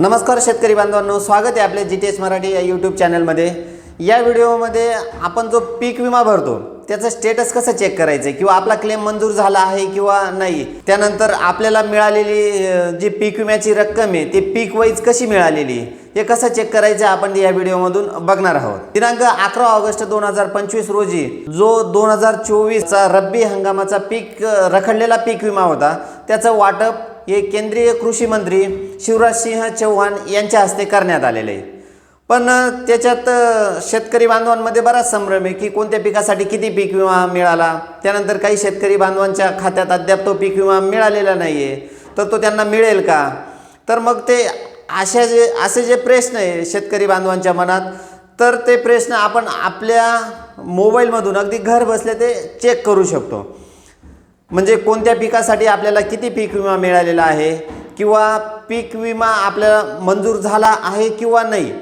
नमस्कार शेतकरी बांधवांनो स्वागत आहे आपल्या जी टी एस मराठी या यूट्यूब चॅनलमध्ये या व्हिडिओमध्ये आपण जो पीक विमा भरतो त्याचं स्टेटस कसं चेक करायचं? किंवा आपला क्लेम मंजूर झाला आहे किंवा नाही? त्यानंतर आपल्याला मिळालेली जी पीक विम्याची रक्कम आहे ती पीक वाईज कशी मिळालेली? हे कसं चेक करायचं आपण या व्हिडिओमधून बघणार आहोत. दिनांक अकरा ऑगस्ट दोन हजार पंचवीस रोजी जो दोन हजार चोवीसचा रब्बी हंगामाचा पीक रखडलेला पीक विमा होता त्याचं वाटप हे केंद्रीय कृषी मंत्री शिवराज सिंह चौहान यांच्या हस्ते करण्यात आलेले आहे. पण त्याच्यात शेतकरी बांधवांमध्ये बराच संभ्रम आहे की कोणत्या पिकासाठी किती पीक विमा मिळाला? त्यानंतर काही शेतकरी बांधवांच्या खात्यात अद्याप तो पीक विमा मिळालेला नाही आहे तर तो त्यांना मिळेल का? तर मग ते अशा जे असे जे प्रश्न आहे शेतकरी बांधवांच्या मनात तर ते प्रश्न आपण आपल्या मोबाईलमधून अगदी घर बसल्या ते चेक करू शकतो. म्हणजे कोणत्या पिकासाठी आपल्याला किती पीक विमा मिळालेला आहे? किंवा पीक विमा आपल्याला मंजूर झाला आहे किंवा नाही?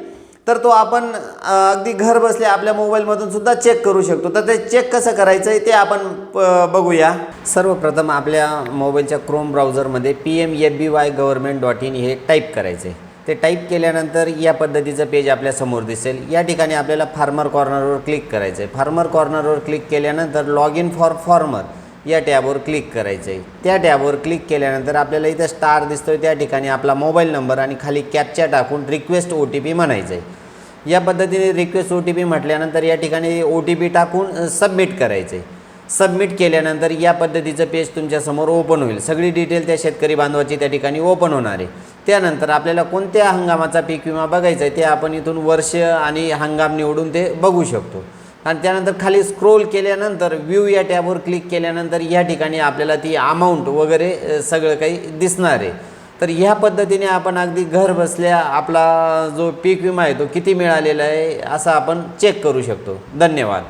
तर तो आपण अगदी घर बसल्या आपल्या मोबाईलमधून सुद्धा चेक करू शकतो. तर ते चेक कसं करायचं आहे ते आपण प- बघूया. सर्वप्रथम आपल्या मोबाईलच्या Chrome ब्राउझरमध्ये P M F B Y government dot in हे टाईप करायचं आहे ते टाईप केल्यानंतर या पद्धतीचं पेज आपल्यासमोर दिसेल. या ठिकाणी आपल्याला फार्मर कॉर्नरवर क्लिक करायचं आहे फार्मर कॉर्नरवर क्लिक केल्यानंतर लॉग इन फॉर फार्मर या टॅबवर क्लिक करायचं आहे त्या टॅबवर क्लिक केल्यानंतर आपल्याला इथं स्टार दिसतोय त्या ठिकाणी आपला मोबाईल नंबर आणि खाली कॅपच्या टाकून रिक्वेस्ट ओ टी पी म्हणायचं आहे या पद्धतीने रिक्वेस्ट ओ टी पी म्हटल्यानंतर या ठिकाणी ओ टी पी टाकून सबमिट करायचं आहे सबमिट केल्यानंतर या पद्धतीचं पेज तुमच्यासमोर ओपन होईल. सगळी डिटेल त्या शेतकरी बांधवाची त्या ठिकाणी ओपन होणार आहे. त्यानंतर आपल्याला कोणत्या हंगामाचा पीक विमा बघायचा आहे ते आपण इथून वर्ष आणि हंगाम निवडून ते बघू शकतो. आणि त्यानंतर खाली स्क्रोल केल्यानंतर व्ह्यू या टॅबवर क्लिक केल्यानंतर या ठिकाणी आपल्याला ती अमाऊंट वगैरे सगळं काही दिसणार आहे. तर ह्या पद्धतीने आपण अगदी घर बसल्या आपला जो पीक विमा आहे तो किती मिळालेला आहे असं आपण चेक करू शकतो. धन्यवाद.